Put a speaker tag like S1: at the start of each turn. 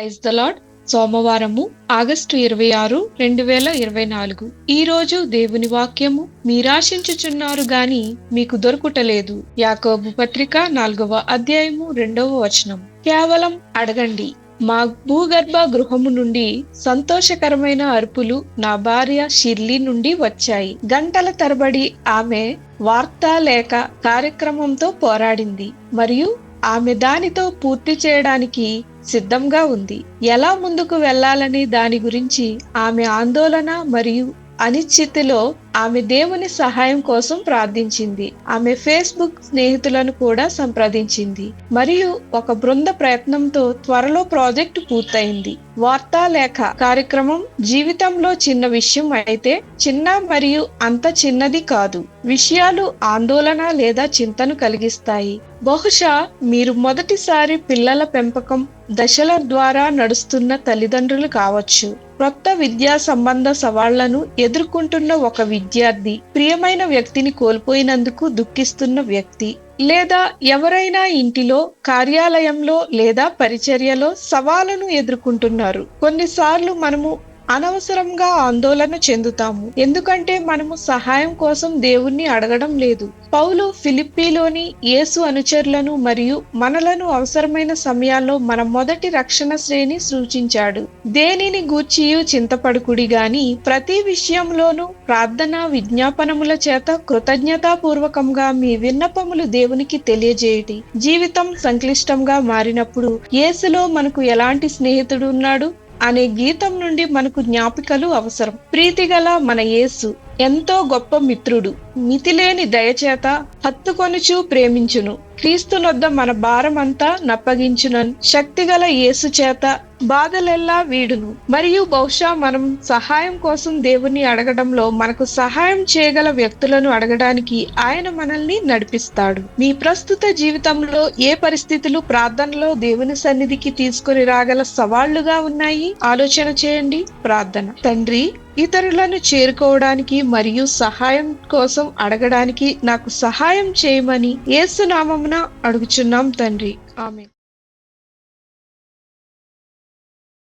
S1: Praise the Lord సోమవారము August ఇరవై ఆరు రెండు వేల ఇరవై నాలుగు ఈ రోజు దేవుని వాక్యము మీరాశించుచున్నారు గాని మీకు దొరుకుటలేదు. యాకోబు పత్రిక నాలుగవ అధ్యాయము రెండవ వచనం. కేవలం అడగండి. మా భూగర్భ గృహము నుండి సంతోషకరమైన అరుపులు నా భార్య షిర్లీ నుండి వచ్చాయి. గంటల తరబడి ఆమె వార్తా లేక కార్యక్రమంతో పోరాడింది. మరియు ఆమె దానితో పూర్తి చేయడానికి సిద్ధంగా ఉంది. ఎలా ముందుకు వెళ్ళాలని దాని గురించి ఆమె ఆందోళన మరియు అనిశ్చితిలో ఆమె దేవుని సహాయం కోసం ప్రార్థించింది. ఆమె ఫేస్బుక్ స్నేహితులను కూడా సంప్రదించింది. మరియు ఒక బృంద ప్రయత్నంతో త్వరలో ప్రాజెక్టు పూర్తయింది. వార్తాలేఖ కార్యక్రమం జీవితంలో చిన్న విషయం అయితే చిన్న మరియు అంత చిన్నది కాదు. విషయాలు ఆందోళన లేదా చింతను కలిగిస్తాయి. బహుశా మీరు మొదటిసారి పిల్లల పెంపకం దశల ద్వారా నడుస్తున్న తల్లిదండ్రులు కావచ్చు. క్రొత్త విద్యా సంబంధ సవాళ్ళను ఎదుర్కొంటున్న ఒక విద్యార్థి ప్రియమైన వ్యక్తిని కోల్పోయినందుకు దుఃఖిస్తున్న వ్యక్తి లేదా ఎవరైనా ఇంటిలో కార్యాలయంలో లేదా పరిచర్యలో సవాలును ఎదుర్కొంటున్నారు. కొన్నిసార్లు మనము అనవసరంగా ఆందోళన చెందుతాము. ఎందుకంటే మనము సహాయం కోసం దేవుణ్ణి అడగడం లేదు. పౌలు ఫిలిప్పీలోని యేసు అనుచరులను మరియు మనలను అవసరమైన సమయాల్లో మన మొదటి రక్షణ శ్రేణి సూచించాడు. దేనిని గూర్చియు చింతపడుకుడి గాని ప్రతి విషయంలోనూ ప్రార్థన విజ్ఞాపనముల చేత కృతజ్ఞతాపూర్వకంగా మీ విన్నపములు దేవునికి తెలియజేయటి జీవితం సంక్లిష్టంగా మారినప్పుడు యేసులో మనకు ఎలాంటి స్నేహితుడు ఉన్నాడు? అనే గీతం నుండి మనకు జ్ఞాపికలు అవసరం. ప్రీతిగల మన యేసు ఎంతో గొప్ప మిత్రుడు. మితిలేని దయచేత హత్తుకొనుచు ప్రేమించును. క్రీస్తునొద్ద మన భారమంతా నప్పగించునన్. శక్తిగల యేసు చేత బాధలెల్లా వీడును. మరియు బహుశా మనం సహాయం కోసం దేవుణ్ణి అడగడంలో మనకు సహాయం చేయగల వ్యక్తులను అడగడానికి ఆయన మనల్ని నడిపిస్తాడు. మీ ప్రస్తుత జీవితంలో ఏ పరిస్థితులు ప్రార్థనలో దేవుని సన్నిధికి తీసుకుని రాగల సవాళ్ళుగా ఉన్నాయి? ఆలోచన చేయండి. ప్రార్థన. తండ్రి ఇతరులను చేరుకోవడానికి మరియు సహాయం కోసం అడగడానికి నాకు సహాయం చేయమని ఏసునామమున అడుగుచున్నాం తండ్రి. ఆమె